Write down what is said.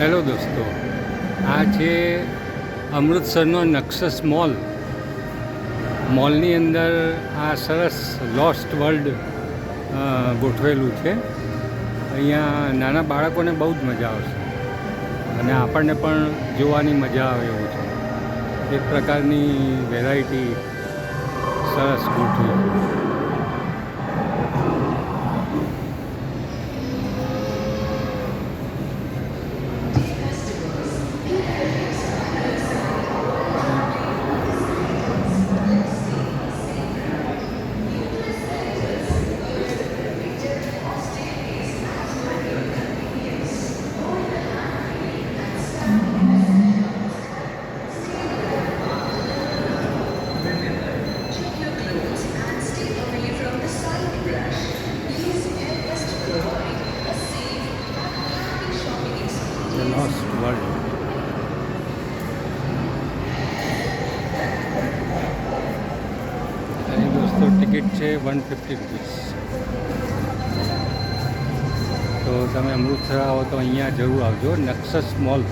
Hello દોસ્તો, આ છે અમૃતસરનો નક્સસ મોલ. મોલની અંદર આ સરસ લોસ્ટ વર્લ્ડ ગોઠવેલું છે. અહીંયા નાના બાળકોને બહુ જ મજા આવશે. અને આપણને પણ જોવાની મજા આવે એવું છે. એક પ્રકારની વેરાયટી સરસ ગોઠવી. The Lost World. એની દોસ્તો ટિકિટ છે વન ફિફ્ટી રૂપીસ તો તમે અમૃતસર આવો તો અહીંયા જરૂર આવજો નક્સસ મોલ